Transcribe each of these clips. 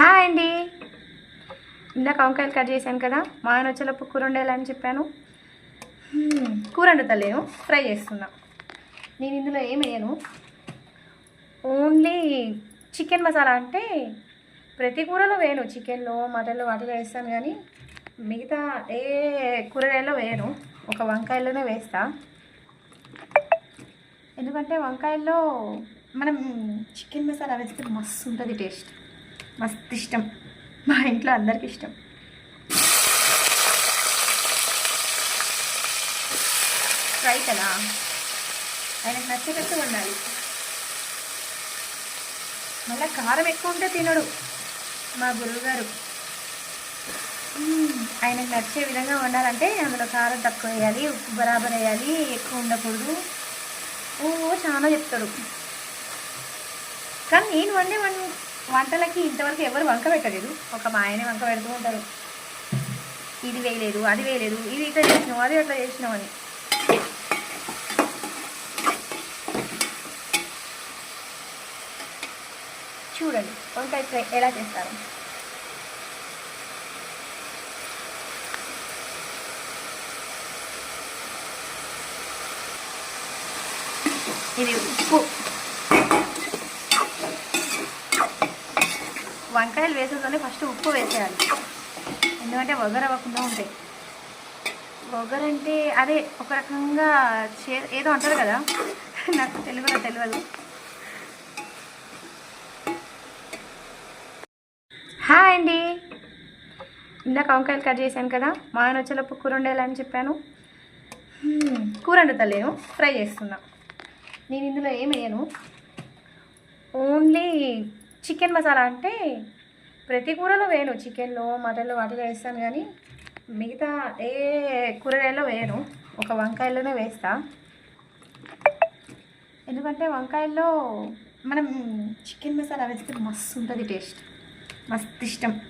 Hi అండి. ఇందాక వంకాయలు కట్ చేశాను కదా మా ఆయన వచ్చేలోపు కూర వండేయాలని చెప్పాను. కూర వండుతలేను ఫ్రై చేస్తున్నా. నేను ఇందులో ఏం వేయను. ఓన్లీ చికెన్ మసాలా అంటే ప్రతి కూరలో వేయను. చికెన్లో మటన్లో వాటిలో వేస్తాను కానీ మిగతా ఏ కూరగాయల్లో వేయను. ఒక వంకాయలోనే వేస్తా. ఎందుకంటే వంకాయల్లో మనం చికెన్ మసాలా వేస్తే మస్తు ఉంటుంది టేస్ట్. మస్తు ఇష్టం. మా ఇంట్లో అందరికి ఇష్టం. ఫ్రై కదా ఆయనకు నచ్చేటట్టు ఉండాలి మళ్ళీ కారం ఎక్కువ ఉంటే తినడు మా గురువు గారు ఆయనకు నచ్చే విధంగా వండాలంటే అందులో కారం తక్కువ వేయాలి ఉప్పు బరాబర్ వేయాలి ఎక్కువ ఉండకూడదు. ఓ చాలా చెప్తాడు. కానీ నేను వండే వండి వంటలకి ఇంతవరకు ఎవరు వంక పెట్టలేదు. ఒక మా ఆయనే వంక పెడుతూ ఉంటారు. ఇది వేయలేదు అది వేయలేదు ఇది ఇట్లా చేసినావు అది అట్లా చేసినావు అని. చూడండి వంకాయ ఫ్రై ఎలా చేస్తారు. ఇది ఉప్పు. వంకాయలు వేసేదాన్ని ఫస్ట్ ఉప్పు వేసేయాలి. ఎందుకంటే వగర అవ్వకుండా ఉంటాయి. వగరంటే అదే ఒక రకంగా చే ఏదో అంటారు కదా. నాకు తెలుగులో తెలియదు హాయ్ అండి. ఇందాక వంకాయలు కట్ చేశాను కదా. మా ఆయన వచ్చేలోపు కూర వండేయాలని చెప్పాను. కూర వండుతలేను. ఫ్రై చేస్తున్నా. నేను ఇందులో ఏం వేయను. ఓన్లీ చికెన్ మసాలా అంటే ప్రతి కూరలో వేయను. చికెన్లో మటన్లో వాటిలో వేస్తాను కానీ మిగతా ఏ కూరగాయల్లో వేయను. ఒక వంకాయలోనే వేస్తా. ఎందుకంటే వంకాయల్లో మనం చికెన్ మసాలా వేస్తే మస్తు ఉంటుంది టేస్ట్. మస్తు ఇష్టం.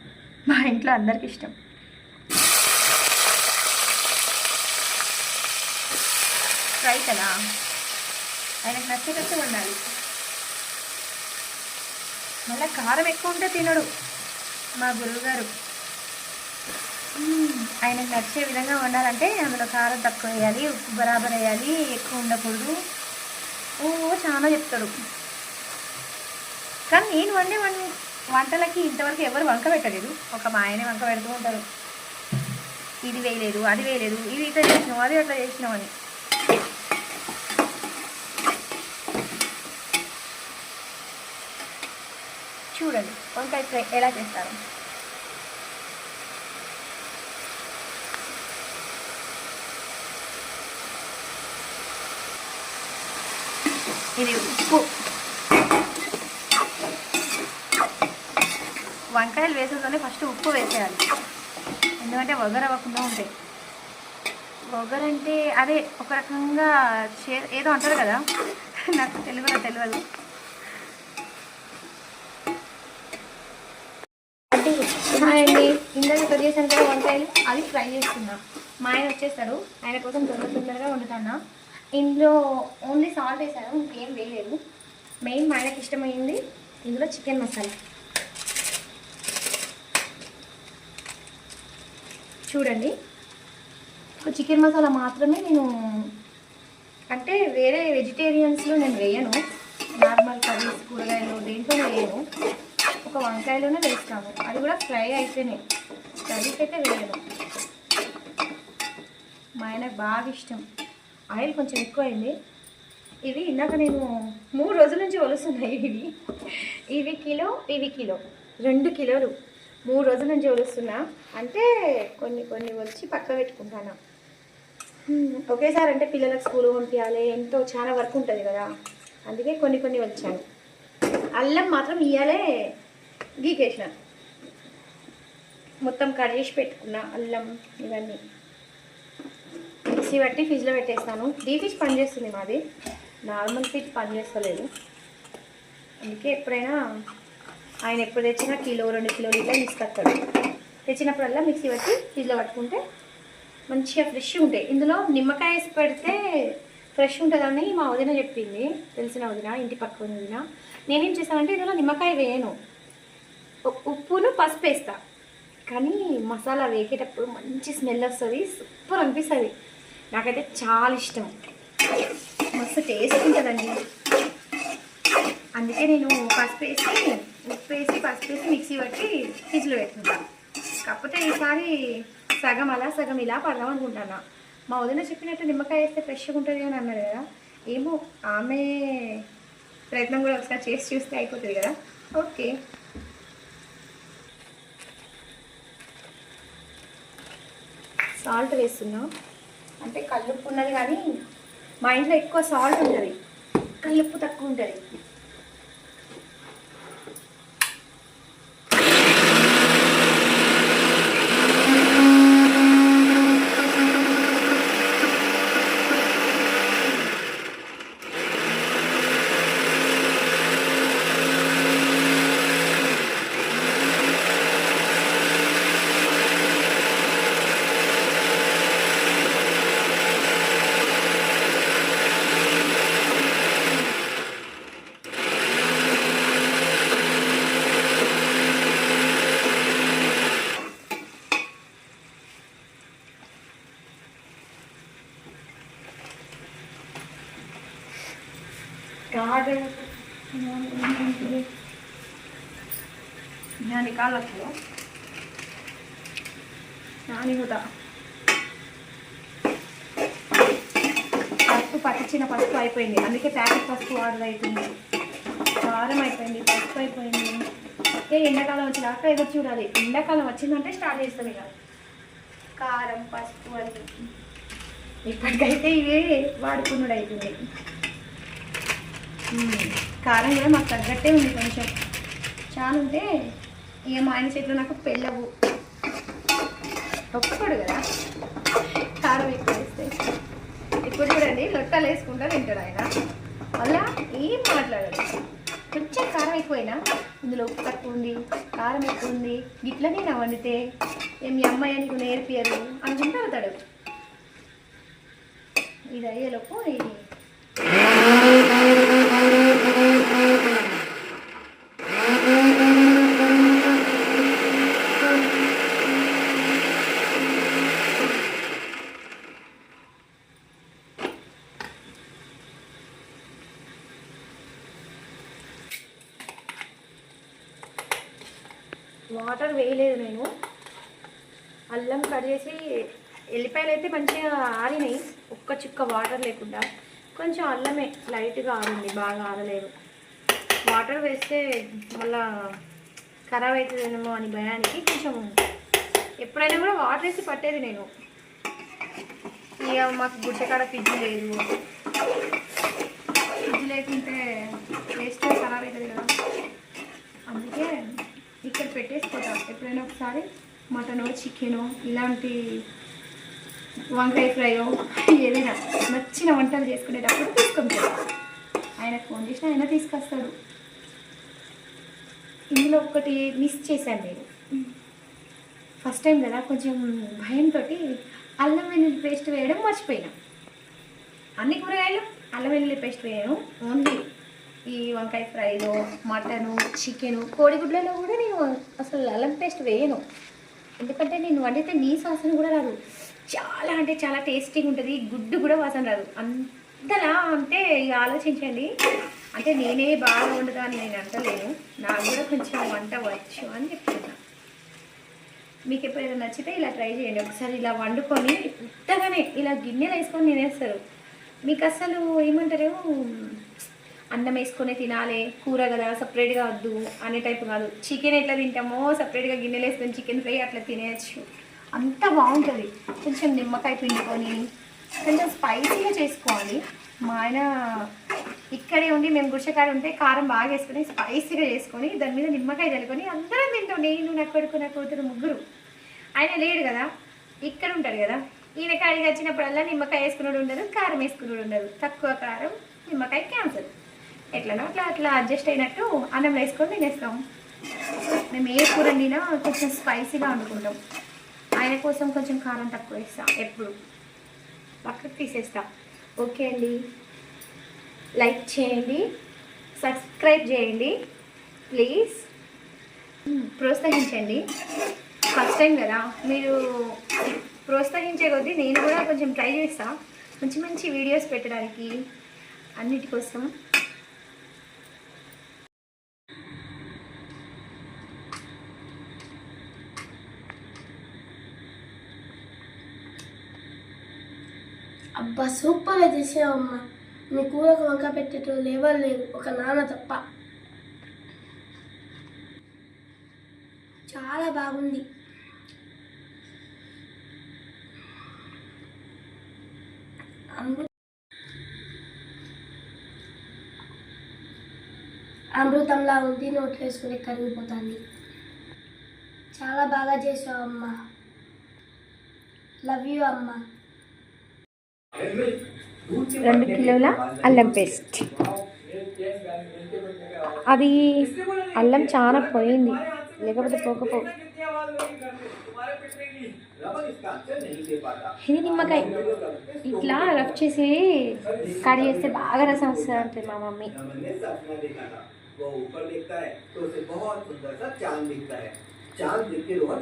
మా ఇంట్లో అందరికి ఇష్టం. ఫ్రై కదా. ఆయనకు నచ్చేటట్టు ఉండాలి మళ్ళీ కారం ఎక్కువ ఉంటే తినడు మా గురువు గారు మ్మ్. ఆయనకు నచ్చే విధంగా వండాలంటే అందులో కారం తక్కువ వేయాలి ఉప్పు బరాబర్ వేయాలి ఎక్కువ ఉండకూడదు. ఓ చాలా చెప్తాడు. కానీ నేను వండే వంటలకి ఇంతవరకు ఎవరు వంక పెట్టలేదు. ఒక మా ఆయనే వంక పెడుతూ ఉంటారు. ఇది వేయలేదు అది వేయలేదు ఇది ఇట్లా చేసినావు అది అట్లా చేసినావు అని. చూడండి. వంకాయ ఫ్రై ఎలా చేస్తారు? ఇది ఉప్పు. వంకాయలు వేసేదాన్ని ఫస్ట్ ఉప్పు వేసేయాలి. ఎందుకంటే వగర అవ్వకుండా ఉంటాయి. వగరంటే అదే ఒక రకంగా చే ఏదో అంటారు కదా. నాకు తెలుగులో తెలియదు అంటే హాయ్ అండి. ఇందాక కట్ చేశాను కదా వంకాయలు? అవి ఫ్రై చేస్తున్నా. మా ఆయన వచ్చేస్తాడు. ఆయన కోసం తొందర తొందరగా వండుతాను. ఇందులో ఓన్లీ సాల్ట్ వేసాను ఇంకేం వేయలేదు. మెయిన్ మా ఆయనకి ఇష్టమైంది ఇందులో చికెన్ మసాలా. చూడండి. చికెన్ మసాలా మాత్రమే నేను అంటే వేరే వెజిటేరియన్స్లో నేను వేయను. నార్మల్ కర్రీస్ కూరగాయలు దేంట్లో వేయను. ఒక వంకాయలోనే వేస్తాము. అది కూడా ఫ్రై అయితేనే. కర్రీస్ అయితే వేయను మా ఆయనకు బాగా ఇష్టం. ఆయిల్ కొంచెం ఎక్కువైంది. ఇవి ఇందాక నేను మూడు రోజుల నుంచి ఒలుస్తున్నాయి ఇవి. ఇవి కిలో ఇవి కిలో. రెండు కిలోలు. మూడు రోజుల నుంచి ఒలుస్తున్నా. అంటే కొన్ని కొన్ని వచ్చి పక్క పెట్టుకుంటాను. ఒకేసారి అంటే పిల్లలకు స్కూల్ పంపించాలి. ఎంతో చాలా వర్క్ ఉంటుంది కదా. అందుకే కొన్ని కొన్ని వచ్చాను అల్లం మాత్రం ఇయ్యాలే. గీకేసిన మొత్తం కట్ చేసి పెట్టుకున్న అల్లం ఇవన్నీ. మిక్సీ పట్టి ఫ్రిడ్జ్లో పెట్టేస్తాను. డీ ఫ్రిడ్జ్ పనిచేస్తుంది మాది. నార్మల్ ఫ్రిడ్జ్ పనిచేస్తలేదు అందుకే ఎప్పుడైనా ఆయన ఎప్పుడు తెచ్చినా కిలో రెండు కిలోలు ఇట్లా తీసుకొస్తాడు తెచ్చినప్పుడల్లా మిక్సీ పట్టి ఫ్రిడ్జ్లో పట్టుకుంటే మంచిగా ఫ్రెష్ ఉంటాయి. ఇందులో నిమ్మకాయ వేసి పెడితే ఫ్రెష్ ఉంటుందని మా వదిన చెప్పింది. తెలిసిన వదిన ఇంటి పక్క వదిన. నేనేం చేశానంటే ఇందులో నిమ్మకాయ వేయను. ఉప్పును పసుపు వేస్తా కానీ మసాలా వేగేటప్పుడు మంచి స్మెల్ వస్తుంది సూపర్ అనిపిస్తుంది. నాకైతే చాలా ఇష్టం. మస్తు టేస్ట్ ఉంటుందండి. అందుకే నేను పసుపు వేసి ఉప్పు వేసి పసుపు వేసి మిక్సీ పట్టి ఫ్రిడ్జ్లో పెట్టుకుంటాను కాకపోతే ఈసారి సగం అలా సగం ఇలా పడదాం అనుకుంటాను మా వదిన చెప్పినట్టు నిమ్మకాయ వేస్తే ఫ్రెష్గా ఉంటుంది అని అన్నారు కదా. ఏమో ఆమె ప్రయత్నం కూడా ఒకసారి చేసి చూస్తే అయిపోతుంది కదా. ఓకే. సాల్ట్ వేస్తున్నా. అంటే కల్లుప్పు ఉన్నది కానీ మా ఇంట్లో ఎక్కువ సాల్ట్ ఉంటుంది. కల్లుప్పు తక్కువ ఉంటుంది. गार्डन यहाँ निकाल रखो यहाँ नहीं होता పసుపు పట్టించిన పసుపు అయిపోయింది అందుకే ప్యాకెట్ పసుపు ఆర్డర్ అయిపోయింది కారం అయిపోయింది పసుపు అయిపోయింది ఏ ఎండాకాలం వచ్చినాక ఏదో చూడాలి ఎండాకాలం వచ్చిందంటే స్టార్ట్ చేస్తాం ఇక కారం పసుపు అని ఇప్పటికైతే ఇవే వాడుకున్నాడు అయిపోయింది మ్మ్. కారం కూడా మాకు తగ్గట్టే ఉంది కొంచెం. చాలా ఉంటే ఇక మా ఆయన చేతిలో నాకు పెళ్ళవు. ఒప్పుకోడు కదా? కారం ఎక్కువ వేస్తే. ఇప్పుడు చూడండి లొట్టలు వేసుకుంటా తింటాడు ఆయన. మళ్ళా ఏం మాట్లాడదు కొంచెం కారం ఎక్కువైనా ఇందులో ఉప్పు తక్కువ ఉంది కారం ఎక్కువ ఉంది గిట్లనే నా వండితే ఏం మీ అమ్మాయి నీకు నేర్పియరు అనుకుంటూ అవుతాడు ఇది అయ్యేలోపు ఇది వాటర్ వేయలేదు నేను అల్లం కట్ చేసి ఎల్లిపాయలు అయితే మంచిగా ఆరినాయి. ఒక్క చుక్క వాటర్ లేకుండా. కొంచెం అల్లమే లైట్గా ఆరింది బాగా ఆరలేదు. వాటర్ వేస్తే మళ్ళా ఖరాబ్ అవుతుందేమో అని భయానికి కొంచెం ఎప్పుడైనా కూడా వాటర్ వేసి పట్టేది నేను. ఇక మాకు గుట్టకాడ ఫ్రిడ్జ్ లేదు. ఫ్రిడ్జ్ లేకుంటే వేస్ట్ ఖరాబ్ అవుతుంది కదా. అందుకే ఇక్కడ పెట్టేసుకోతాం ఎప్పుడైనా ఒకసారి మటనో చికెనో ఇలాంటి వంకాయ ఫ్రైయో ఏదైనా నచ్చిన వంటలు చేసుకునేటప్పుడు తీసుకుంటాడు ఆయన ఫోన్ చేసినా ఆయన తీసుకొస్తాడు. ఇందులో ఒకటి మిస్ చేశాను నేను. ఫస్ట్ టైం కదా కొంచెం భయంతో అల్లం వెల్లుల్లి పేస్ట్ వేయడం మర్చిపోయినా. అన్ని కూరగాయలు అల్లం వెల్లుల్లి పేస్ట్ వేయను ఓన్లీ. ఈ వంకాయ ఫ్రైలో మటను చికెను కోడిగుడ్లలో కూడా నేను అసలు అల్లం పేస్ట్ వేయను. ఎందుకంటే నేను వండితే నీ వాసన కూడా రాదు. చాలా అంటే చాలా టేస్టీగా ఉంటుంది గుడ్డు కూడా వాసన రాదు. అంతలా అంటే ఇక ఆలోచించండి. అంటే నేనే బాగా వండుతా అని నేను అంటలేను. నాకు కూడా కొంచెం వంట వచ్చు అని చెప్తున్నా. మీకు ఎప్పుడైనా నచ్చితే ఇలా ట్రై చేయండి. ఒకసారి ఇలా వండుకొని ఉత్తగానే ఇలా గిన్నెలు వేసుకొని తినేస్తారు. మీకు అసలు ఏమంటారు? అన్నం వేసుకొని తినాలి కూర కదా సపరేట్గా వద్దు అనే టైప్ కాదు. చికెన్ ఎట్లా తింటామో సపరేట్గా గిన్నెలు వేసుకొని చికెన్ ఫ్రై అట్లా తినేయచ్చు. అంత బాగుంటుంది. కొంచెం నిమ్మకాయ పిండుకొని కొంచెం స్పైసీగా చేసుకోవాలి. మా ఆయన ఇక్కడే ఉండి మేము గుడిసెకాడ ఉంటే కారం బాగా వేసుకొని స్పైసీగా చేసుకొని దాని మీద నిమ్మకాయ చల్లుకొని అందరం తింటాం. నేను నా కొడుకు నా కూతురు ముగ్గురు. ఆయన లేడు కదా ఇక్కడ ఉంటాడు కదా. ఈయన కాడికి వచ్చినప్పుడల్లా నిమ్మకాయ వేసుకున్నాడు ఉండదు కారం వేసుకున్నాడు ఉండదు తక్కువ కారం నిమ్మకాయ క్యాన్సల్. ఎట్లనో అట్లా అట్లా అడ్జస్ట్ అయినట్టు అన్నం వేసుకొని తినేస్తాం. మేము ఏ కూర వండినా కొంచెం స్పైసీగా వండుకుంటాం. ఆయన కోసం కొంచెం కారం తక్కువ వేస్తాం ఎప్పుడు. పక్కకు తీసేస్తా. ఓకే అండి. లైక్ చేయండి. సబ్స్క్రైబ్ చేయండి. ప్లీజ్. ప్రోత్సహించండి. ఫస్ట్ టైం కదా మీరు ప్రోత్సహించే కొద్దీ నేను కూడా కొంచెం ట్రై చేస్తాను మంచి మంచి వీడియోస్ పెట్టడానికి అన్నిటి అబ్బా సూపర్గా చేసావమ్మా. నీ కూరకు వంక పెట్టేటోళ్ళు ఎవరు లేరు ఒక నాన్న తప్ప. చాలా బాగుంది. అమృ అమృతంలా ఉంది నోట్ వేసుకుని కరిగిపోతుంది. చాలా బాగా చేసావు అమ్మ లవ్ యూ అమ్మా. రెండు కిలోల అల్లం పేస్ట్. అది అల్లం చాలా పోయింది. లేకపోతే పోకపో. ఇది నిమ్మకాయ. ఇట్లా రఫ్ చేసి కడి చేస్తే బాగా రసం వస్తుంది అంటే మా మమ్మీ.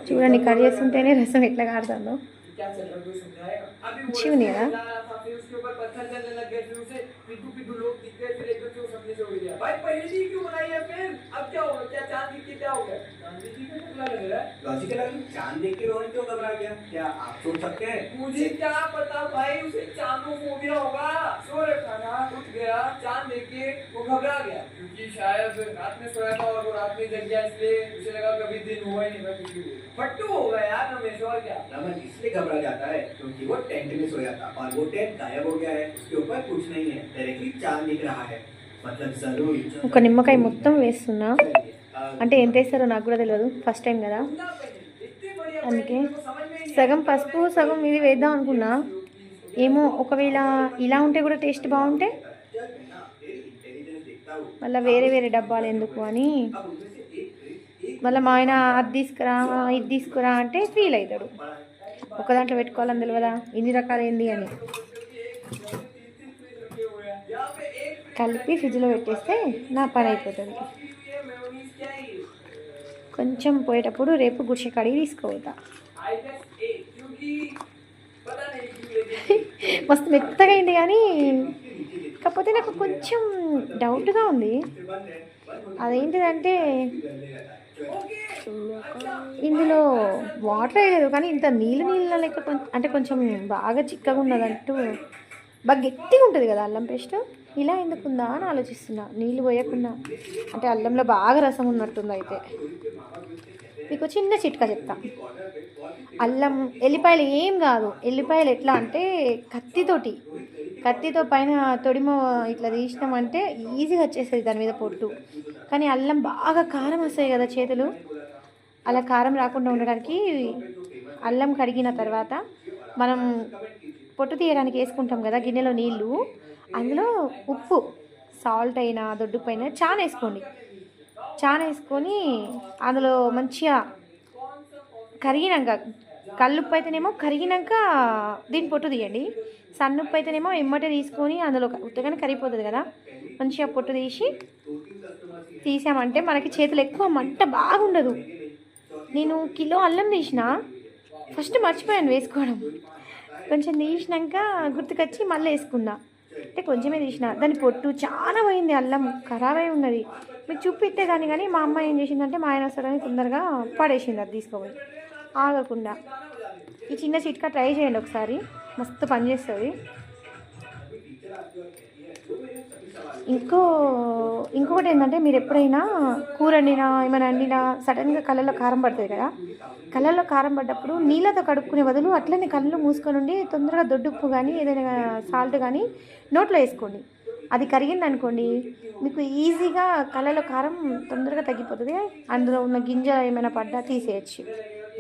చూడండి కడి చేస్తుంటేనే రసం ఎట్లా కాడుతుందో क्या चल रहा है कोई समझाएगा अभी वो अच्छी बनी है ना? रहा था उसके ऊपर पत्थर चलने लग गए फिर उसे। पिद्दू पिद्दू लोग दिख गए फिर एकदम से वो सपने से उड़ गया। भाई पहले क्यों बनाई है फिर? अब क्या होगा क्या चाँद दिख के क्या हो गया? चाँद दिख के क्या लग रहा है? लॉजिकल चाँद देख के ఒక నిమ్మకాయ మొత్తం వేస్తున్నా. అంటే ఎంత వేస్తారో నాకు కూడా తెలియదు. ఫస్ట్ టైం కదా. అందుకే సగం పసుపు సగం ఇది వేద్దాం అనుకున్నా. ఏమో ఒకవేళ ఇలా ఉంటే కూడా టేస్ట్ బాగుంటే మళ్ళీ వేరే వేరే డబ్బాలు ఎందుకు అని. మళ్ళీ మా ఆయన అది తీసుకురా ఇది తీసుకురా అంటే ఫీల్ అవుతాడు. ఒక దాంట్లో పెట్టుకోవాలని తెలియదా? ఇన్ని రకాలు ఏంది అని. కలిపి ఫ్రిడ్జ్లో పెట్టేస్తే నా పని అయిపోతుంది. కొంచెం పోయేటప్పుడు రేపు గుడిసె కడిగి తీసుకోవద్దా మస్తు మెత్తగా అయింది కానీ కాకపోతే నాకు కొంచెం డౌట్గా ఉంది. అదేంటిదంటే ఇందులో వాటర్ వేయలేదు కానీ ఇంత నీళ్ళు నీళ్ళ లేక అంటే కొంచెం బాగా చిక్కగా ఉన్నదంటూ బాగా గట్టిగా ఉంటుంది కదా అల్లం పేస్ట్? ఇలా ఎందుకుందా అని ఆలోచిస్తున్నా. నీళ్ళు పోయకుండా. అంటే అల్లంలో బాగా రసం ఉన్నట్టుంది అయితే. మీకు చిన్న చిట్కా చెప్తా. అల్లం ఎల్లిపాయలు ఏం కాదు. ఎల్లిపాయలు ఎట్లా అంటే కత్తితోటి. కత్తితో పైన తొడిమ ఇట్లా తీసినామంటే ఈజీగా వచ్చేస్తుంది దాని మీద పొట్టు. కానీ అల్లం బాగా కారం వస్తాయి కదా చేతులు. అలా కారం రాకుండా ఉండడానికి అల్లం కడిగిన తర్వాత మనం పొట్టు తీయడానికి వేసుకుంటాం కదా గిన్నెలో నీళ్ళు. అందులో ఉప్పు సాల్ట్ అయినా దొడ్డుపు అయినా చాలా వేసుకోండి. చాలా వేసుకొని అందులో మంచిగా కరిగినాక కళ్ళుప్పు అయితేనేమో కరిగినాక దీని పొట్టు తీయండి. సన్నుప్పు అయితేనేమో ఎమ్మటే తీసుకొని అందులో ఉత్తగానే కరిగిపోతుంది కదా. మంచిగా పొట్టు తీసి తీసామంటే మనకి చేతులు ఎక్కువ మంట బాగుండదు. నేను కిలో అల్లం తీసిన. ఫస్ట్ మర్చిపోయాను వేసుకోవడం. కొంచెం తీసినాక గుర్తుకొచ్చి మళ్ళీ వేసుకున్నా. అంటే కొంచెమే తీసిన. దాని పొట్టు చాలా పోయింది అల్లం ఖరాబ్ అయి ఉన్నది. మీకు చూపిట్టేదాన్ని కానీ మా అమ్మ ఏం చేసిందంటే మా ఆయన వస్తాడని తొందరగా పడేసింది అది తీసుకోపోయి. ఆగకుండా. ఈ చిన్న చిట్కా ట్రై చేయండి ఒకసారి. మస్తు పనిచేస్తుంది ఇంకో ఇంకొకటి ఏంటంటే మీరు ఎప్పుడైనా కూర వండినా ఏమైనా వండినా సడన్గా కళ్ళల్లో కారం పడుతుంది కదా? కళ్ళల్లో కారం పడ్డప్పుడు నీళ్ళతో కడుక్కునే బదులు అట్లనే కళ్ళు మూసుకొని ఉండి తొందరగా దొడ్డుప్పు కానీ ఏదైనా సాల్ట్ కానీ నోట్లో వేసుకోండి. అది కరిగింది అనుకోండి మీకు ఈజీగా కళ్ళలో కారం తొందరగా తగ్గిపోతుంది. అందులో ఉన్న గింజ ఏమైనా పడ్డా తీసేయచ్చు.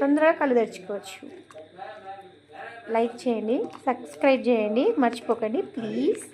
తొందరగా కళ్ళు తెరుచుకోవచ్చు. లైక్ చేయండి సబ్స్క్రైబ్ చేయండి మర్చిపోకండి ప్లీజ్.